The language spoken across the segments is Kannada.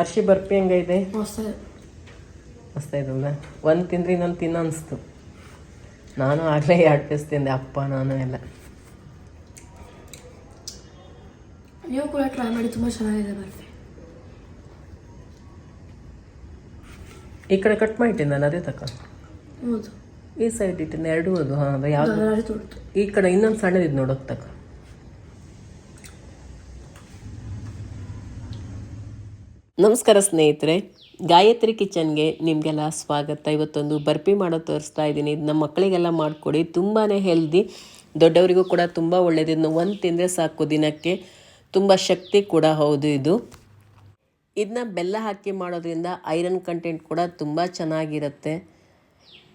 ಅರ್ಶಿ ಬರ್ಪಿ ಹೆಂಗೈತೆ? ಇದೆ ಮಸ್ತ ಇದಲ್ಲ ಒಂದು ತಿಂದ್ರೆ ಇನ್ನೊಂದು ತಿನ್ನ ಅನಿಸ್ತು. ನಾನು ಆಗಲೇ ಎರಡು ಪೀಸ್ ತಿಂದೆ ಅಪ್ಪ ನಾನು ಎಲ್ಲ. ನೀವು ಕೂಡ ಟ್ರೈ ಮಾಡಿ ತುಂಬ ಚೆನ್ನಾಗಿದೆ ಬರ್ಫಿ ಈ ಕಡೆ ಕಟ್ ಮಾಡಿಟ್ಟೆ ನಾನು ಅದೇ ತಕ್ಕ ಈ ಸೈಡ್ ಇಟ್ಟಿನ ಎರಡೂ ಅದು ಹಾಂ ಯಾವುದು? ಈ ಕಡೆ ಇನ್ನೊಂದು ಸಣ್ಣದಿದ್ದು ನೋಡೋಕೆ ತಕ. ನಮಸ್ಕಾರ ಸ್ನೇಹಿತರೆ, ಗಾಯತ್ರಿ ಕಿಚನ್ಗೆ ನಿಮಗೆಲ್ಲ ಸ್ವಾಗತ. ಇವತ್ತೊಂದು ಬರ್ಫಿ ಮಾಡೋ ತೋರಿಸ್ತಾ ಇದ್ದೀನಿ. ಇದು ನಮ್ಮ ಮಕ್ಕಳಿಗೆಲ್ಲ ಮಾಡಿಕೊಡಿ. ತುಂಬಾ ಹೆಲ್ದಿ ದೊಡ್ಡವರಿಗೂ ಕೂಡ ತುಂಬ ಒಳ್ಳೆಯದು ಒಂದು ತಿಂದರೆ ಸಾಕು ದಿನಕ್ಕೆ. ತುಂಬ ಶಕ್ತಿ ಕೂಡ ಹೌದು ಇದು. ಇದನ್ನ ಬೆಲ್ಲ ಹಾಕಿ ಮಾಡೋದ್ರಿಂದ ಐರನ್ ಕಂಟೆಂಟ್ ಕೂಡ ತುಂಬ ಚೆನ್ನಾಗಿರುತ್ತೆ.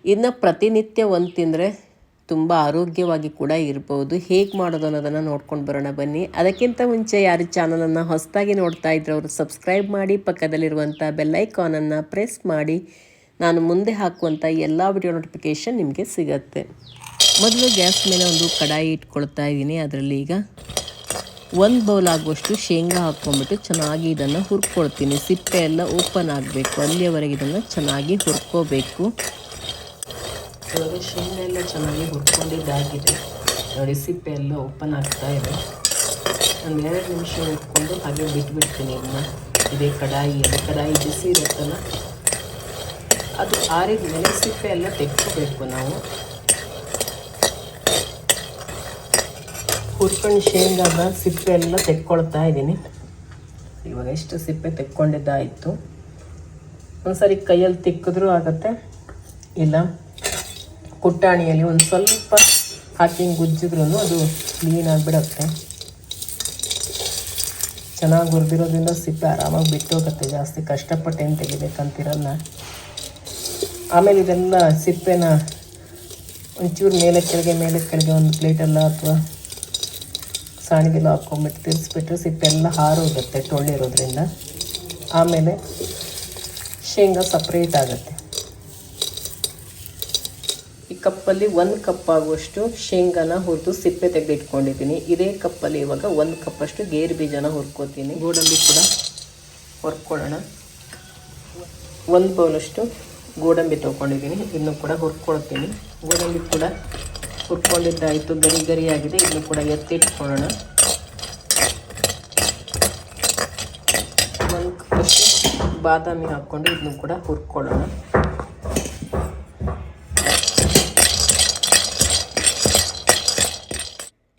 ಇದನ್ನ ಪ್ರತಿನಿತ್ಯ ಒಂದು ತಿಂದರೆ ತುಂಬ ಆರೋಗ್ಯವಾಗಿ ಕೂಡ ಇರ್ಬೋದು. ಹೇಗೆ ಮಾಡೋದು ಅನ್ನೋದನ್ನು ನೋಡ್ಕೊಂಡು ಬರೋಣ ಬನ್ನಿ. ಅದಕ್ಕಿಂತ ಮುಂಚೆ ಯಾರು ಚಾನಲನ್ನು ಹೊಸದಾಗಿ ನೋಡ್ತಾ ಇದ್ರೆ ಅವರು ಸಬ್ಸ್ಕ್ರೈಬ್ ಮಾಡಿ ಪಕ್ಕದಲ್ಲಿರುವಂಥ ಬೆಲ್ಲೈಕಾನನ್ನು ಪ್ರೆಸ್ ಮಾಡಿ. ನಾನು ಮುಂದೆ ಹಾಕುವಂಥ ಎಲ್ಲ ವಿಡಿಯೋ ನೋಟಿಫಿಕೇಷನ್ ನಿಮಗೆ ಸಿಗತ್ತೆ. ಮೊದಲು ಗ್ಯಾಸ್ ಮೇಲೆ ಒಂದು ಕಡಾಯಿ ಇಟ್ಕೊಳ್ತಾ ಇದ್ದೀನಿ. ಅದರಲ್ಲಿ ಈಗ ಒಂದು ಬೌಲ್ ಆಗುವಷ್ಟು ಶೇಂಗಾ ಹಾಕ್ಕೊಂಡ್ಬಿಟ್ಟು ಚೆನ್ನಾಗಿ ಇದನ್ನು ಹುರ್ಕೊಳ್ತೀನಿ. ಸಿಪ್ಪೆ ಎಲ್ಲ ಓಪನ್ ಆಗಬೇಕು. ಅಲ್ಲಿಯವರೆಗೆ ಇದನ್ನು ಚೆನ್ನಾಗಿ ಹುರ್ಕೋಬೇಕು. ಇವಾಗ ಶೇಂಗೆಲ್ಲ ಚೆನ್ನಾಗಿ ಹುರ್ಕೊಂಡಿದ್ದಾಗಿದೆ. ನೋಡಿ, ಸಿಪ್ಪೆ ಎಲ್ಲ ಓಪನ್ ಆಗ್ತಾ ಇದೆ. ಒಂದು ಎರಡು ನಿಮಿಷ ಇಟ್ಕೊಂಡು ಹಾಗೆ ಬಿಟ್ಬಿಡ್ತೀನಿ ಇದನ್ನ ಇದೇ ಕಡಾಯಿಯಲ್ಲಿ ಕಡಾಯಿ ಬಿಸಿ ಇರುತ್ತಲ್ಲ? ಅದು ಆರಿದ ಮೇಲೆ ಸಿಪ್ಪೆ ಎಲ್ಲ ತೆಗೆಸ್ಬೇಕು ನಾವು. ಹುರ್ಕೊಂಡು ಶೇಂಗಾದ ಸಿಪ್ಪೆ ಎಲ್ಲ ತೆಕ್ಕೊಳ್ತಾ ಇದ್ದೀನಿ. ಇವಾಗ ಎಷ್ಟು ಸಿಪ್ಪೆ ತೆಕ್ಕೊಂಡಿದ್ದಾಯಿತು? ಒಂದ್ಸರಿ ಕೈಯಲ್ಲಿ ತಿಕ್ಕಿದ್ರೂ ಆಗತ್ತೆ. ಇಲ್ಲ? ಕುಟ್ಟಾಣಿಯಲ್ಲಿ ಒಂದು ಸ್ವಲ್ಪ ಹಾಕಿ ಗುಜ್ಜಿದ್ರೂ ಅದು ಕ್ಲೀನಾಗಿ ಬಿಡುತ್ತೆ. ಚೆನ್ನಾಗಿ ಹುರಿದಿರೋದ್ರಿಂದ ಸಿಪ್ಪೆ ಆರಾಮಾಗಿ ಬಿಟ್ಟೋಗುತ್ತೆ ಜಾಸ್ತಿ ಕಷ್ಟಪಟ್ಟು ಏನು ತೆಗಿಬೇಕಂತಿರಲ್ಲ. ಆಮೇಲೆ ಇದೆಲ್ಲ ಸಿಪ್ಪೆನ ಒಂಚೂರು ಮೇಲೆ ಕೆಳಗೆ ಮೇಲೆ ಕೆಳಗೆ ಒಂದು ಪ್ಲೇಟೆಲ್ಲ ಅಥವಾ ಸಾಣಿಗೆಲ್ಲ ಹಾಕ್ಕೊಂಬಿಟ್ಟು ತಿರ್ಸ್ಬಿಟ್ರೆ ಸಿಪ್ಪೆ ಎಲ್ಲ ಹಾರೋಗುತ್ತೆ ಟೊಳ್ಳಿರೋದ್ರಿಂದ ಆಮೇಲೆ ಶೇಂಗಾ ಸಪ್ರೇಟ್ ಆಗುತ್ತೆ. ಈ ಕಪ್ಪಲ್ಲಿ ಒಂದು ಕಪ್ ಆಗುವಷ್ಟು ಶೇಂಗಾನ ಹುರಿದು ಸಿಪ್ಪೆ ತೆಗೆದಿಟ್ಕೊಂಡಿದ್ದೀನಿ. ಇದೇ ಕಪ್ಪಲ್ಲಿ ಇವಾಗ ಒಂದು ಕಪ್ಪಷ್ಟು ಗೇರು ಬೀಜನ ಹುರ್ಕೋತೀನಿ. ಗೋಡಂಬಿ ಕೂಡ. ಹುರ್ಕೊಳ್ಳೋಣ. ಒಂದು ಬೌಲಷ್ಟು ಗೋಡಂಬಿ ತೊಗೊಂಡಿದ್ದೀನಿ ಇದನ್ನು ಕೂಡ ಹುರ್ಕೊಳ್ತೀನಿ. ಗೋಡಂಬಿ ಕೂಡ ಹುರ್ಕೊಂಡಿದ್ದಾಯಿತು. ಗರಿ ಗರಿ ಆಗಿದೆ ಇದನ್ನು ಕೂಡ ಎತ್ತಿಟ್ಕೊಳ್ಳೋಣ. ಒಂದು ಕಪ್ಪಷ್ಟು ಬಾದಾಮಿ ಹಾಕ್ಕೊಂಡು ಇದನ್ನು ಕೂಡ ಹುರ್ಕೊಳ್ಳೋಣ.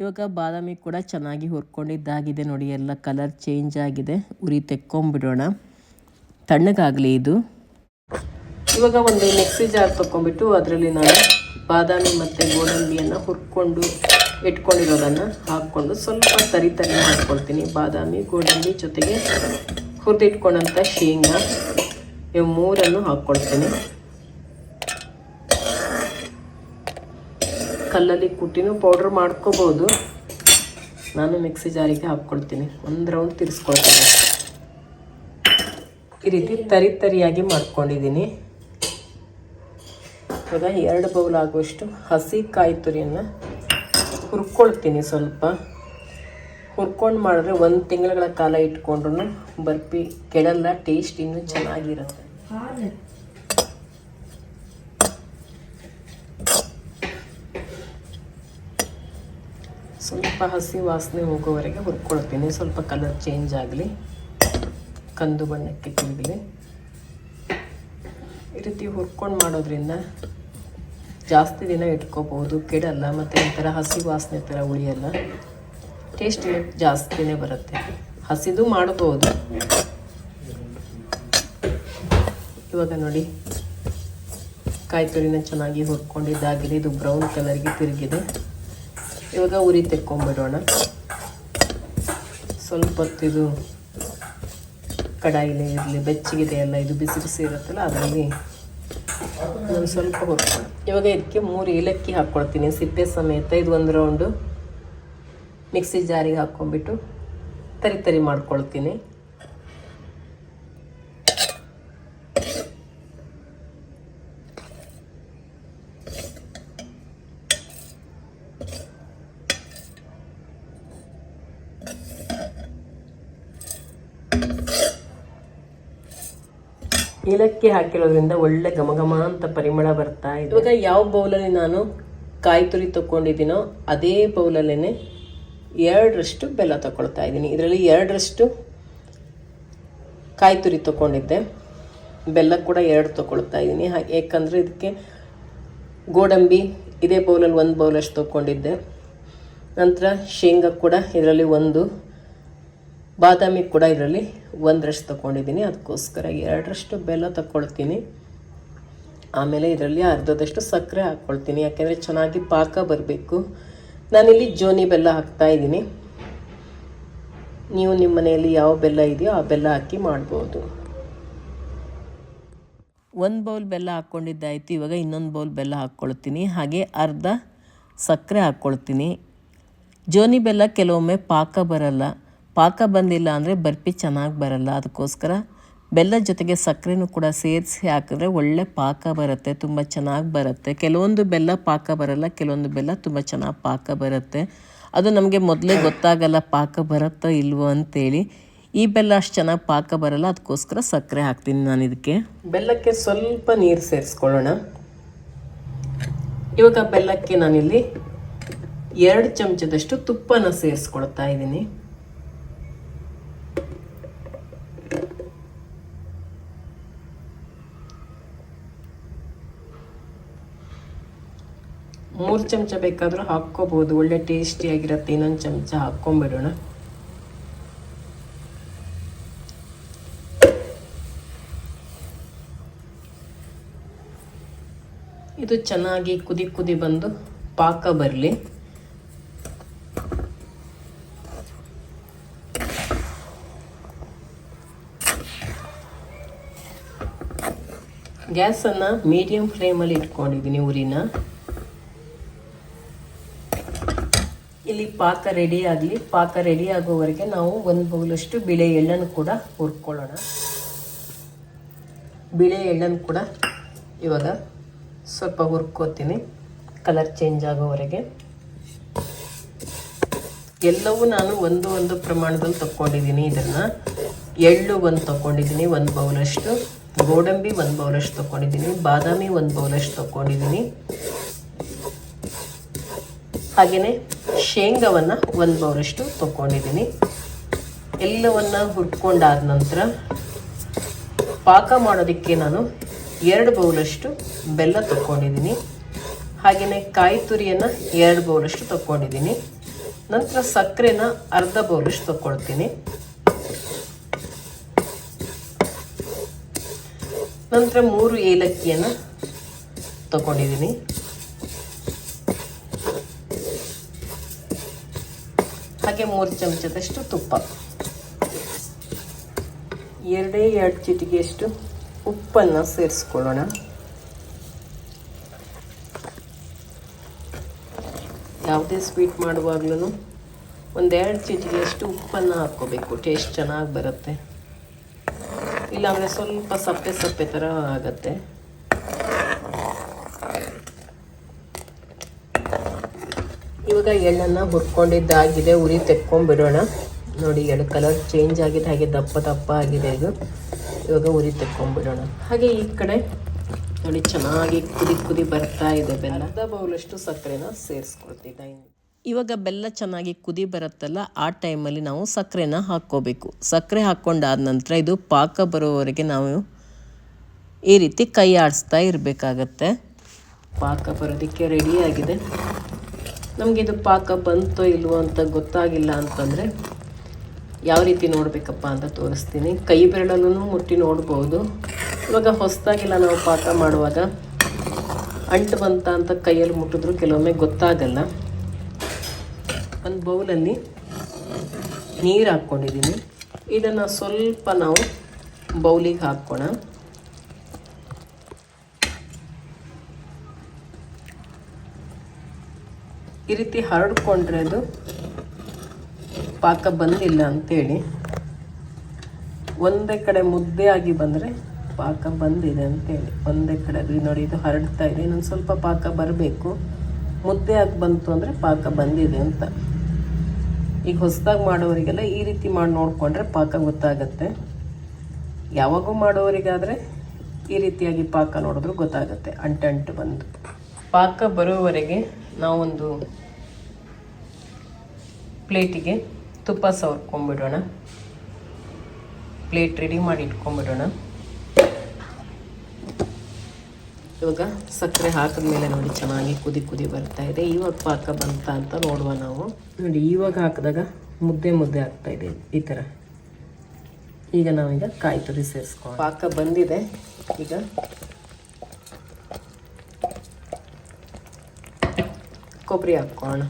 ಇವಾಗ ಬಾದಾಮಿ ಕೂಡ ಚೆನ್ನಾಗಿ ಹುರ್ಕೊಂಡಿದ್ದಾಗಿದೆ ನೋಡಿ, ಎಲ್ಲ ಕಲರ್ ಚೇಂಜ್ ಆಗಿದೆ. ಉರಿ ತೆಕ್ಕೊಂಬಿಡೋಣ. ತಣ್ಣಗಾಗಲಿ ಇದು. ಇವಾಗ ಒಂದು ಮಿಕ್ಸಿ ಜಾರ್ ತೊಗೊಂಬಿಟ್ಟು ಅದರಲ್ಲಿ ನಾನು ಬಾದಾಮಿ ಮತ್ತು ಗೋಡಂಬಿಯನ್ನು ಹುರ್ಕೊಂಡು ಇಟ್ಕೊಂಡಿರೋದನ್ನು ಹಾಕ್ಕೊಂಡು ಸ್ವಲ್ಪ ತರಿ ತರಿ ಮಾಡ್ಕೊಳ್ತೀನಿ. ಬಾದಾಮಿ, ಗೋಡಂಬಿ ಜೊತೆಗೆ ಹುರಿದಿಟ್ಕೊಂಡಂಥ ಶೇಂಗಾ, ಇವು ಮೂರನ್ನು ಹಾಕ್ಕೊಳ್ತೀನಿ. ಕಲ್ಲಲ್ಲಿ ಕುಟ್ಟಿನೂ ಪೌಡ್ರ್ ಮಾಡ್ಕೋಬೋದು. ನಾನು ಮಿಕ್ಸಿ ಜಾರಿಗೆ ಹಾಕ್ಕೊಳ್ತೀನಿ ಒಂದು ರೌಂಡ್ ತಿರ್ಸ್ಕೊಳ್ತೀನಿ. ಈ ರೀತಿ ತರಿ ತರಿಯಾಗಿ ಮಾಡ್ಕೊಂಡಿದ್ದೀನಿ. ಇವಾಗ ಎರಡು ಬೌಲ್ ಆಗುವಷ್ಟು ಹಸಿ ಕಾಯಿ ತುರಿಯನ್ನು ಹುರ್ಕೊಳ್ತೀನಿ ಸ್ವಲ್ಪ. ಹುರ್ಕೊಂಡು ಮಾಡಿದ್ರೆ ಒಂದು ತಿಂಗಳ ಕಾಲ ಇಟ್ಕೊಂಡ್ರು ಬರ್ಫಿ ಕೆಡಲ್ಲ ಟೇಸ್ಟ್ ಇನ್ನೂ ಚೆನ್ನಾಗಿರುತ್ತೆ. ಸ್ವಲ್ಪ ಹಸಿ ವಾಸನೆ ಹೋಗೋವರೆಗೆ ಹುರ್ಕೊಳ್ತೀನಿ. ಸ್ವಲ್ಪ ಕಲರ್ ಚೇಂಜ್ ಆಗಲಿ. ಕಂದು ಬಣ್ಣಕ್ಕೆ ತಿರುಗಲಿ ಈ ರೀತಿ ಹುರ್ಕೊಂಡು ಮಾಡೋದ್ರಿಂದ ಜಾಸ್ತಿ ದಿನ ಇಟ್ಕೋಬೋದು ಕೆಡಲ್ಲ ಮತ್ತು ಒಂಥರ ಹಸಿ ವಾಸನೆ ಥರ ಉಳಿಯಲ್ಲ. ಟೇಸ್ಟ್ ಜಾಸ್ತಿನೇ ಬರುತ್ತೆ. ಹಸಿದು ಮಾಡಬಹುದು ಇವಾಗ ನೋಡಿ. ಕಾಯಿ ತುರಿನ ಚೆನ್ನಾಗಿ ಹುರ್ಕೊಂಡಿದ್ದಾಗಿದೆ ಇದು ಬ್ರೌನ್ ಕಲರ್ಗೆ ತಿರುಗಿದೆ. ಇವಾಗ ಉರಿ ತೆಕ್ಕೊಂಬಿಡೋಣ. ಸ್ವಲ್ಪ ಇದು ಕಡಾಯಿಲೆ ಇರಲಿ, ಬೆಚ್ಚಗಿದೆ ಎಲ್ಲ, ಇದು ಬಿಸಿ ಬಿಸಿ ಇರುತ್ತಲ್ಲ, ಅದರಲ್ಲಿ ನಾನು ಸ್ವಲ್ಪ ಹೊತ್ತು. ಇವಾಗ ಇದಕ್ಕೆ ಮೂರು ಏಲಕ್ಕಿ ಹಾಕ್ಕೊಳ್ತೀನಿ. ಸಿಪ್ಪೆ ಸಮೇತ ಇದು ಒಂದು ರೌಂಡು ಮಿಕ್ಸಿ ಜಾರಿಗೆ ಹಾಕ್ಕೊಂಬಿಟ್ಟು ತರಿ ತರಿ ಮಾಡ್ಕೊಳ್ತೀನಿ. ಏಲಕ್ಕಿ ಹಾಕಿರೋದ್ರಿಂದ ಒಳ್ಳೆ ಘಮ ಅಂತ ಪರಿಮಳ ಬರ್ತಾ ಇದೆ. ಇವಾಗ ಯಾವ ಬೌಲಲ್ಲಿ ನಾನು ಕಾಯಿ ತುರಿ ತಕೊಂಡಿದ್ದೀನೋ ಅದೇ ಬೌಲಲ್ಲೇ ಎರಡರಷ್ಟು ಬೆಲ್ಲ ತಗೊಳ್ತಾ ಇದ್ದೀನಿ. ಇದರಲ್ಲಿ ಎರಡರಷ್ಟು ಕಾಯಿ ತುರಿ ತಗೊಂಡಿದ್ದೆ ಬೆಲ್ಲ ಕೂಡ ಎರಡು ತಗೊಳ್ತಾ ಇದ್ದೀನಿ. ಏಕೆಂದರೆ ಇದಕ್ಕೆ ಗೋಡಂಬಿ, ಇದೇ ಬೌಲಲ್ಲಿ ಒಂದು ಬೌಲಷ್ಟು ತೊಗೊಂಡಿದ್ದೆ ನಂತರ ಶೇಂಗಾ ಕೂಡ ಇದರಲ್ಲಿ ಒಂದು ಬಾದಾಮಿ ಕೂಡ ಇದರಲ್ಲಿ ಒಂದರಷ್ಟು ತೊಗೊಂಡಿದ್ದೀನಿ. ಅದಕ್ಕೋಸ್ಕರ ಎರಡರಷ್ಟು ಬೆಲ್ಲ ತಗೊಳ್ತೀನಿ. ಆಮೇಲೆ ಇದರಲ್ಲಿ ಅರ್ಧದಷ್ಟು ಸಕ್ಕರೆ ಹಾಕ್ಕೊಳ್ತೀನಿ ಯಾಕೆಂದರೆ ಚೆನ್ನಾಗಿ ಪಾಕ ಬರಬೇಕು. ನಾನಿಲ್ಲಿ ಜೋನಿ ಬೆಲ್ಲ ಹಾಕ್ತಾ ಇದ್ದೀನಿ. ನೀವು ನಿಮ್ಮ ಮನೆಯಲ್ಲಿ ಯಾವ ಬೆಲ್ಲ ಇದೆಯೋ ಆ ಬೆಲ್ಲ ಹಾಕಿ ಮಾಡ್ಬೋದು. ಒಂದು ಬೌಲ್ ಬೆಲ್ಲ ಹಾಕ್ಕೊಂಡಿದ್ದಾಯಿತು. ಇವಾಗ ಇನ್ನೊಂದು ಬೌಲ್ ಬೆಲ್ಲ ಹಾಕ್ಕೊಳ್ತೀನಿ ಹಾಗೆ ಅರ್ಧ ಸಕ್ಕರೆ ಹಾಕ್ಕೊಳ್ತೀನಿ ಜೋನಿ ಬೆಲ್ಲ ಕೆಲವೊಮ್ಮೆ ಪಾಕ ಬರಲ್ಲ. ಪಾಕ ಬಂದಿಲ್ಲ ಅಂದರೆ ಬರ್ಪಿ ಚೆನ್ನಾಗಿ ಬರಲ್ಲ. ಅದಕ್ಕೋಸ್ಕರ ಬೆಲ್ಲದ ಜೊತೆಗೆ ಸಕ್ಕರೆನೂ ಕೂಡ ಸೇರಿಸಿ ಹಾಕಿದ್ರೆ ಒಳ್ಳೆ ಪಾಕ ಬರುತ್ತೆ, ತುಂಬ ಚೆನ್ನಾಗಿ ಬರುತ್ತೆ. ಕೆಲವೊಂದು ಬೆಲ್ಲ ಪಾಕ ಬರಲ್ಲ, ಕೆಲವೊಂದು ಬೆಲ್ಲ ತುಂಬ ಚೆನ್ನಾಗಿ ಪಾಕ ಬರುತ್ತೆ. ಅದು ನಮಗೆ ಮೊದಲೇ ಗೊತ್ತಾಗಲ್ಲ ಪಾಕ ಬರುತ್ತೋ ಇಲ್ವೋ ಅಂತೇಳಿ. ಈ ಬೆಲ್ಲ ಅಷ್ಟು ಚೆನ್ನಾಗಿ ಪಾಕ ಬರಲ್ಲ, ಅದಕ್ಕೋಸ್ಕರ ಸಕ್ಕರೆ ಹಾಕ್ತೀನಿ ನಾನು ಇದಕ್ಕೆ. ಬೆಲ್ಲಕ್ಕೆ ಸ್ವಲ್ಪ ನೀರು ಸೇರಿಸ್ಕೊಳ್ಳೋಣ. ಇವಾಗ ಬೆಲ್ಲಕ್ಕೆ ನಾನಿಲ್ಲಿ ಎರಡು ಚಮಚದಷ್ಟು ತುಪ್ಪನ ಸೇರಿಸ್ಕೊಳ್ತಾ ಇದ್ದೀನಿ. ಮೂರು ಚಮಚ ಬೇಕಾದರೂ ಹಾಕ್ಕೋಬೋದು. ಒಳ್ಳೆ ಟೇಸ್ಟಿಯಾಗಿರುತ್ತೆ ಇನ್ನೊಂದು ಚಮಚ ಹಾಕ್ಕೊಂಬಿಡೋಣ. ಇದು ಚೆನ್ನಾಗಿ ಕುದಿ ಕುದಿ ಬಂದು ಪಾಕ ಬರಲಿ. ಗ್ಯಾಸನ್ನು ಮೀಡಿಯಂ ಫ್ಲೇಮಲ್ಲಿ ಇಟ್ಕೊಂಡಿದ್ದೀನಿ ಉರಿನ ಇಲ್ಲಿ ಪಾಕ ರೆಡಿ ಆಗಲಿ, ಪಾಕ ರೆಡಿ ಆಗೋವರೆಗೆ ನಾವು ಒಂದು ಬೌಲಷ್ಟು ಬಿಳೆ ಎಳ್ಳನ್ನು ಕೂಡ ಹುರ್ಕೊಳ್ಳೋಣ. ಬಿಳೆ ಎಳ್ಳನ್ನು ಕೂಡ ಇವಾಗ ಸ್ವಲ್ಪ ಹುರ್ಕೋತೀನಿ. ಕಲರ್ ಚೇಂಜ್ ಆಗೋವರೆಗೆ ಎಲ್ಲವೂ ನಾನು ಒಂದು ಒಂದು ಪ್ರಮಾಣದಲ್ಲಿ ತಗೊಂಡಿದ್ದೀನಿ ಇದನ್ನು. ಎಳ್ಳು ಒಂದು ತೊಗೊಂಡಿದ್ದೀನಿ ಒಂದು ಬೌಲಷ್ಟು. ಗೋಡಂಬಿ ಒಂದು ಬೌಲಷ್ಟು ತೊಗೊಂಡಿದ್ದೀನಿ ಬಾದಾಮಿ ಒಂದು ಬೌಲಷ್ಟು ತೊಗೊಂಡಿದ್ದೀನಿ ಹಾಗೆಯೇ ಶೇಂಗವನ್ನು ಒಂದು ಬೌಲಷ್ಟು ತೊಗೊಂಡಿದ್ದೀನಿ ಎಲ್ಲವನ್ನ ಹುರ್ಕೊಂಡಾದ ನಂತರ ಪಾಕ ಮಾಡೋದಕ್ಕೆ ನಾನು ಎರಡು ಬೌಲಷ್ಟು ಬೆಲ್ಲ ತೊಕೊಂಡಿದ್ದೀನಿ ಹಾಗೆಯೇ ಕಾಯಿ ತುರಿಯನ್ನು ಎರಡು ಬೌಲಷ್ಟು ತೊಗೊಂಡಿದ್ದೀನಿ ನಂತರ ಸಕ್ಕರೆನ ಅರ್ಧ ಬೌಲಷ್ಟು ತೊಗೊಳ್ತೀನಿ ನಂತರ ಮೂರು ಏಲಕ್ಕಿಯನ್ನು ತಗೊಂಡಿದ್ದೀನಿ ಹಾಗೆ ಮೂರು ಚಮಚದಷ್ಟು ತುಪ್ಪ. ಎರಡೇ ಎರಡು ಚಿಟಿಗೆಯಷ್ಟು ಉಪ್ಪನ್ನು ಸೇರಿಸ್ಕೊಳ್ಳೋಣ. ಯಾವುದೇ ಸ್ವೀಟ್ ಮಾಡುವಾಗ್ಲೂ ಒಂದೆರಡು ಚಿಟಿಗೆಯಷ್ಟು ಉಪ್ಪನ್ನು ಹಾಕ್ಕೋಬೇಕು. ಟೇಸ್ಟ್ ಚೆನ್ನಾಗಿ ಬರುತ್ತೆ. ಇಲ್ಲಾಂದರೆ ಸ್ವಲ್ಪ ಸಪ್ಪೆ ಸಪ್ಪೆ ಥರ ಆಗತ್ತೆ. ಇವಾಗ ಎಳ್ಳನ್ನು ಹುರ್ಕೊಂಡಿದ್ದಾಗಿದೆ, ಉರಿ ತೆಕ್ಕೊಂಡ್ಬಿಡೋಣ. ನೋಡಿ, ಎಳ್ಳು ಕಲರ್ ಚೇಂಜ್ ಆಗಿದೆ ಹಾಗೆ ದಪ್ಪ ದಪ್ಪ ಆಗಿದೆ ಇದು. ಇವಾಗ ಉರಿ ತೆಕ್ಕೊಂಡ್ಬಿಡೋಣ. ಹಾಗೆ ಈ ಕಡೆ, ನೋಡಿ, ಚೆನ್ನಾಗಿ ಕುದಿ ಕುದಿ ಬರ್ತಾ ಇದೆ ಬೆಲ್ಲ. ಅರ್ಧ ಬೌಲಷ್ಟು ಸಕ್ಕರೆನ ಸೇರಿಸ್ಕೊಳ್ತಿದ್ದೀನಿ ಇವಾಗ ಬೆಲ್ಲ ಚೆನ್ನಾಗಿ ಕುದಿ ಬರುತ್ತಲ್ಲ, ಆ ಟೈಮಲ್ಲಿ ನಾವು ಸಕ್ಕರೆನ ಹಾಕ್ಕೋಬೇಕು. ಸಕ್ಕರೆ ಹಾಕ್ಕೊಂಡಾದ ನಂತರ ಇದು ಪಾಕ ಬರೋವರೆಗೆ ನಾವು ಈ ರೀತಿ ಕೈ ಆಡಿಸ್ತಾ ಇರಬೇಕಾಗತ್ತೆ. ಪಾಕ ಬರೋದಕ್ಕೆ ರೆಡಿಯಾಗಿದೆ ನಮಗೆ ಇದು ಪಾಕ ಬಂತೋ ಇಲ್ವೋ ಅಂತ ಗೊತ್ತಾಗಿಲ್ಲ ಅಂತಂದರೆ ಯಾವ ರೀತಿ ನೋಡಬೇಕಪ್ಪ ಅಂತ ತೋರಿಸ್ತೀನಿ. ಕೈ ಬೆರಳಲ್ಲೂ ಮುಟ್ಟಿ ನೋಡ್ಬೋದು. ಇವಾಗ ಹೊಸದಾಗಿಲ್ಲ ನಾವು ಪಾಕ ಮಾಡುವಾಗ ಅಂಟು ಬಂತ ಅಂತ ಕೈಯಲ್ಲಿ ಮುಟ್ಟಿದ್ರು ಕೆಲವೊಮ್ಮೆ ಗೊತ್ತಾಗಲ್ಲ. ಒಂದು ಬೌಲಲ್ಲಿ ನೀರು ಹಾಕ್ಕೊಂಡಿದ್ದೀನಿ ಇದನ್ನು ಸ್ವಲ್ಪ ನಾವು ಬೌಲಿಗೆ ಹಾಕ್ಕೋಣ. ಈ ರೀತಿ ಹರಡ್ಕೊಂಡ್ರೆ ಅದು ಪಾಕ ಬಂದಿಲ್ಲ ಅಂತೇಳಿ. ಒಂದೇ ಕಡೆ ಮುದ್ದೆ ಆಗಿ ಬಂದರೆ ಪಾಕ ಬಂದಿದೆ ಅಂತೇಳಿ. ಒಂದೇ ಕಡೆ ಅದು ನೋಡಿ, ಇದು ಹರಡ್ತಾ ಇದೆ. ಇನ್ನೊಂದು ಸ್ವಲ್ಪ ಪಾಕ ಬರಬೇಕು. ಮುದ್ದೆ ಆಗಿ ಬಂತು ಅಂದರೆ ಪಾಕ ಬಂದಿದೆ ಅಂತ. ಈಗ ಹೊಸದಾಗಿ ಮಾಡೋರಿಗೆಲ್ಲ ಈ ರೀತಿ ಮಾಡಿ ನೋಡಿಕೊಂಡ್ರೆ ಪಾಕ ಗೊತ್ತಾಗತ್ತೆ. ಯಾವಾಗೂ ಮಾಡೋರಿಗಾದರೆ ಈ ರೀತಿಯಾಗಿ ಪಾಕ ನೋಡಿದ್ರು ಗೊತ್ತಾಗುತ್ತೆ. ಅಂಟಂಟು ಬಂದು. ಪಾಕ ಬರೋವರೆಗೆ ನಾವೊಂದು ಪ್ಲೇಟಿಗೆ ತುಪ್ಪ ಸವರ್ಕೊಂಬಿಡೋಣ. ಪ್ಲೇಟ್ ರೆಡಿ ಮಾಡಿ ಇಟ್ಕೊಂಬಿಡೋಣ. ಇವಾಗ ಸಕ್ಕರೆ ಹಾಕಿದ ಮೇಲೆ ನೋಡಿ ಚೆನ್ನಾಗಿ ಕುದಿ ಕುದಿ ಬರ್ತಾ ಇದೆ. ಇವಾಗ ಪಾಕ ಬಂತ ಅಂತ ನೋಡುವ ನಾವು. ನೋಡಿ, ಇವಾಗ ಹಾಕಿದಾಗ ಮುದ್ದೆ ಮುದ್ದೆ ಆಗ್ತಾ ಇದೆ ಈ ಥರ ಈಗ ನಾವೀಗ ಕಾಯಿ ತುರಿ ಸೇರಿಸ್ಕೊಳ್ಳೋಣ. ಪಾಕ ಬಂದಿದೆ. ಈಗ ಕೊಬ್ಬರಿ ಹಾಕ್ಕೊಳ್ಳೋಣ.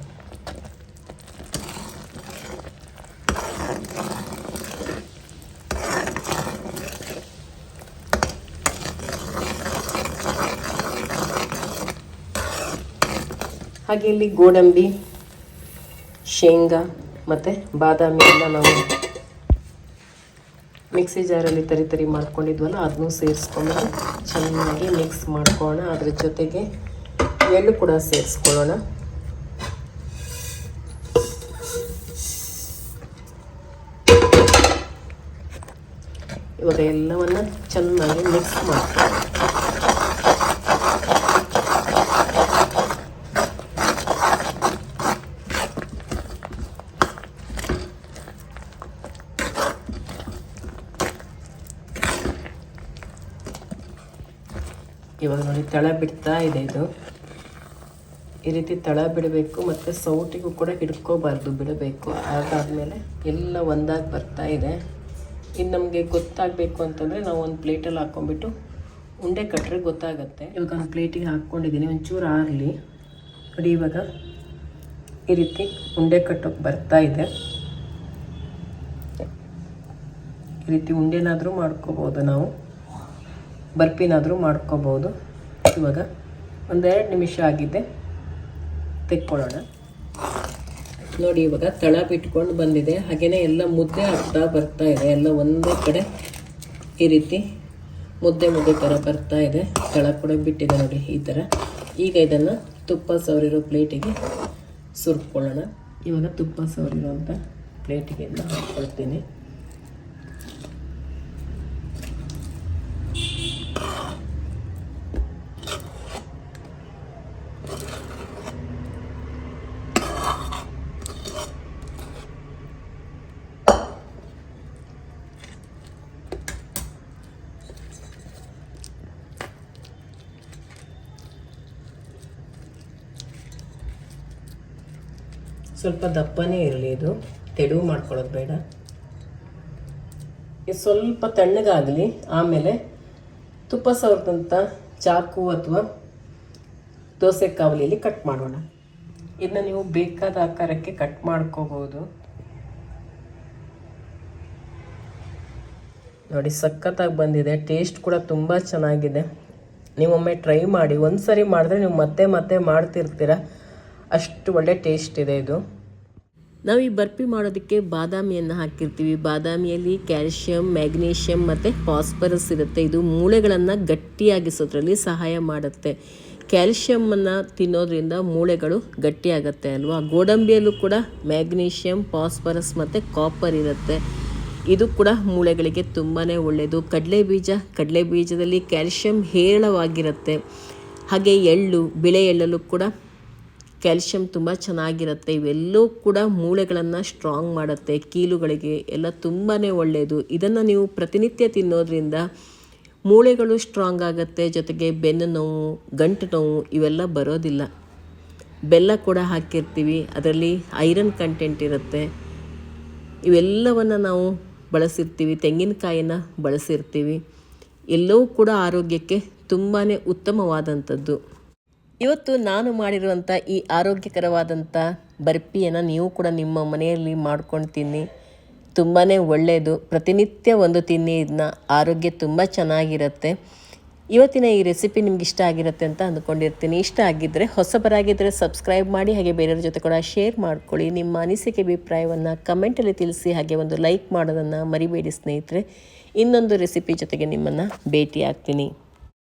ಹಾಗೆ ಇಲ್ಲಿ ಗೋಡಂಬಿ, ಶೇಂಗಾ ಮತ್ತು ಬಾದಾಮಿ ಎಲ್ಲ ನಾವು ಮಿಕ್ಸಿ ಜಾರಲ್ಲಿ ತರಿ ತರಿ ಮಾಡ್ಕೊಂಡಿದ್ವಲ್ಲ ಅದನ್ನೂ ಸೇರಿಸ್ಕೊಂಡು ಚೆನ್ನಾಗಿ ಮಿಕ್ಸ್ ಮಾಡ್ಕೊಳ್ಳೋಣ. ಅದ್ರ ಜೊತೆಗೆ ಎಳ್ಳು ಕೂಡ ಸೇರಿಸ್ಕೊಳ್ಳೋಣ. ಇವಾಗ ಎಲ್ಲವನ್ನ ಚೆನ್ನಾಗಿ ಮಿಕ್ಸ್ ಮಾಡ್ಕೊಳ್ಳೋಣ ಇವಾಗ ನೋಡಿ ತಳ ಬಿಡ್ತಾ ಇದೆ ಇದು. ಈ ರೀತಿ ತಳ ಬಿಡಬೇಕು ಮತ್ತು ಸೌಟಿಗೂ ಕೂಡ ಹಿಡ್ಕೋಬಾರ್ದು, ಬಿಡಬೇಕು. ಅದಾದಮೇಲೆ ಎಲ್ಲ ಒಂದಾಗಿ ಬರ್ತಾ ಇದೆ. ಇನ್ನು ನಮಗೆ ಗೊತ್ತಾಗಬೇಕು ಅಂತಂದರೆ ನಾವು ಒಂದು ಪ್ಲೇಟಲ್ಲಿ ಹಾಕ್ಕೊಂಬಿಟ್ಟು ಉಂಡೆ ಕಟ್ಟರೆ ಗೊತ್ತಾಗುತ್ತೆ. ಇವಾಗ ಒಂದು ಪ್ಲೇಟಿಗೆ ಹಾಕ್ಕೊಂಡಿದ್ದೀನಿ ಒಂಚೂರು ಆರಲಿ ನೋಡಿ, ಇವಾಗ ಈ ರೀತಿ ಉಂಡೆ ಕಟ್ಟೋಕ್ಕೆ ಬರ್ತಾ ಇದೆ. ಈ ರೀತಿ ಉಂಡೆನಾದರೂ ಮಾಡ್ಕೋಬೋದು ನಾವು. ಬರ್ಪಿನಾದರೂ ಮಾಡ್ಕೋಬೋದು. ಇವಾಗ ಒಂದೆರಡು ನಿಮಿಷ ಆಗಿದೆ. ತೆಕ್ಕೊಳ್ಳೋಣ. ನೋಡಿ, ಇವಾಗ ತಳ ಬಿಟ್ಕೊಂಡು ಬಂದಿದೆ. ಹಾಗೆಯೇ ಎಲ್ಲ ಮುದ್ದೆ ಆಗ್ತಾ ಬರ್ತಾ ಇದೆ. ಎಲ್ಲ ಒಂದೇ ಕಡೆ ಈ ರೀತಿ ಮುದ್ದೆ ಮುದ್ದೆ ಥರ ಬರ್ತಾ ಇದೆ. ತಳ ಕೂಡ ಬಿಟ್ಟಿದೆ ನೋಡಿ ಈ ಥರ ಈಗ ಇದನ್ನು ತುಪ್ಪ ಸವರಿರೋ ಪ್ಲೇಟಿಗೆ ಸುರ್ಕೊಳ್ಳೋಣ. ಇವಾಗ ತುಪ್ಪ ಸವರಿರೋಂಥ ಪ್ಲೇಟಿಗೆ ಎಲ್ಲ ಹಾಕ್ಕೊಳ್ತೀನಿ ಸ್ವಲ್ಪ ದಪ್ಪನೇ ಇರಲಿ ಇದು. ತೆಳುವು ಮಾಡ್ಕೊಳ್ಳೋದು ಬೇಡ. ಇದು ಸ್ವಲ್ಪ ತಣ್ಣಗಾಗಲಿ, ಆಮೇಲೆ ತುಪ್ಪ ಸವರ್ದಂಥ ಚಾಕು ಅಥವಾ ದೋಸೆ ಕಾವಲಿಯಲ್ಲಿ ಕಟ್ ಮಾಡೋಣ. ಇದನ್ನ ನೀವು ಬೇಕಾದ ಆಕಾರಕ್ಕೆ ಕಟ್ ಮಾಡ್ಕೋಬೋದು. ನೋಡಿ, ಸಖತ್ತಾಗಿ ಬಂದಿದೆ. ಟೇಸ್ಟ್ ಕೂಡ ತುಂಬ ಚೆನ್ನಾಗಿದೆ. ನೀವೊಮ್ಮೆ ಟ್ರೈ ಮಾಡಿ. ಒಂದು ಸರಿ ಮಾಡಿದ್ರೆ ನೀವು ಮತ್ತೆ ಮತ್ತೆ ಮಾಡ್ತಿರ್ತೀರ? ಅಷ್ಟು ಒಳ್ಳೆ ಟೇಸ್ಟ್ ಇದೆ ಇದು. ನಾವು ಈ ಬರ್ಫಿ ಮಾಡೋದಕ್ಕೆ ಬಾದಾಮಿಯನ್ನು ಹಾಕಿರ್ತೀವಿ. ಬಾದಾಮಿಯಲ್ಲಿ ಕ್ಯಾಲ್ಶಿಯಂ, ಮ್ಯಾಗ್ನೀಷಿಯಂ ಮತ್ತು ಫಾಸ್ಫರಸ್ ಇರುತ್ತೆ. ಇದು ಮೂಳೆಗಳನ್ನು ಗಟ್ಟಿಯಾಗಿಸೋದ್ರಲ್ಲಿ ಸಹಾಯ ಮಾಡುತ್ತೆ. ಕ್ಯಾಲ್ಶಿಯಮನ್ನು ತಿನ್ನೋದ್ರಿಂದ ಮೂಳೆಗಳು ಗಟ್ಟಿಯಾಗತ್ತೆ ಅಲ್ವಾ? ಗೋಡಂಬಿಯಲ್ಲೂ ಕೂಡ ಮ್ಯಾಗ್ನೀಷಿಯಂ, ಫಾಸ್ಫರಸ್ ಮತ್ತು ಕಾಪರ್ ಇರುತ್ತೆ. ಇದು ಕೂಡ ಮೂಳೆಗಳಿಗೆ ತುಂಬಾ ಒಳ್ಳೆಯದು ಕಡಲೆ ಬೀಜ, ಕಡಲೆ ಬೀಜದಲ್ಲಿ ಕ್ಯಾಲ್ಶಿಯಂ ಹೇರಳವಾಗಿರುತ್ತೆ. ಹಾಗೆ ಎಳ್ಳು, ಬಿಳೆ ಎಳ್ಳಲ್ಲೂ ಕೂಡ ಕ್ಯಾಲ್ಶಿಯಂ ತುಂಬ ಚೆನ್ನಾಗಿರುತ್ತೆ. ಇವೆಲ್ಲವೂ ಕೂಡ ಮೂಳೆಗಳನ್ನು ಸ್ಟ್ರಾಂಗ್ ಮಾಡುತ್ತೆ. ಕೀಲುಗಳಿಗೆ ಎಲ್ಲ ತುಂಬಾ ಒಳ್ಳೆಯದು ಇದನ್ನು ನೀವು ಪ್ರತಿನಿತ್ಯ ತಿನ್ನೋದ್ರಿಂದ ಮೂಳೆಗಳು ಸ್ಟ್ರಾಂಗ್ ಆಗುತ್ತೆ. ಜೊತೆಗೆ ಬೆನ್ನು ನೋವು, ಗಂಟು ನೋವು ಇವೆಲ್ಲ ಬರೋದಿಲ್ಲ. ಬೆಲ್ಲ ಕೂಡ ಹಾಕಿರ್ತೀವಿ. ಅದರಲ್ಲಿ ಐರನ್ ಕಂಟೆಂಟ್ ಇರುತ್ತೆ. ಇವೆಲ್ಲವನ್ನು ನಾವು ಬಳಸಿರ್ತೀವಿ. ತೆಂಗಿನಕಾಯಿನ ಬಳಸಿರ್ತೀವಿ. ಎಲ್ಲವೂ ಕೂಡ ಆರೋಗ್ಯಕ್ಕೆ ತುಂಬಾ ಉತ್ತಮವಾದಂಥದ್ದು. ಇವತ್ತು ನಾನು ಮಾಡಿರುವಂಥ ಈ ಆರೋಗ್ಯಕರವಾದಂಥ ಬರ್ಫಿಯನ್ನು ನೀವು ಕೂಡ ನಿಮ್ಮ ಮನೆಯಲ್ಲಿ ಮಾಡ್ಕೊಂಡು ತಿನ್ನಿ ತುಂಬಾ ಒಳ್ಳೆಯದು ಪ್ರತಿನಿತ್ಯ ಒಂದು ತಿನ್ನಿ ಇದನ್ನ ಆರೋಗ್ಯ ತುಂಬ ಚೆನ್ನಾಗಿರುತ್ತೆ. ಇವತ್ತಿನ ಈ ರೆಸಿಪಿ ನಿಮ್ಗೆ ಇಷ್ಟ ಆಗಿರುತ್ತೆ ಅಂತ ಅಂದ್ಕೊಂಡಿರ್ತೀನಿ. ಇಷ್ಟ ಆಗಿದ್ದರೆ ಹೊಸಬರಾಗಿದ್ದರೆ ಸಬ್ಸ್ಕ್ರೈಬ್ ಮಾಡಿ, ಹಾಗೆ ಬೇರೆಯವ್ರ ಜೊತೆ ಕೂಡ ಶೇರ್ ಮಾಡ್ಕೊಳ್ಳಿ. ನಿಮ್ಮ ಅನಿಸಿಕೆ, ಅಭಿಪ್ರಾಯವನ್ನು ಕಮೆಂಟಲ್ಲಿ ತಿಳಿಸಿ, ಹಾಗೆ ಒಂದು ಲೈಕ್ ಮಾಡೋದನ್ನು ಮರಿಬೇಡಿ ಸ್ನೇಹಿತರೆ. ಇನ್ನೊಂದು ರೆಸಿಪಿ ಜೊತೆಗೆ ನಿಮ್ಮನ್ನು ಭೇಟಿ ಆಗ್ತೀನಿ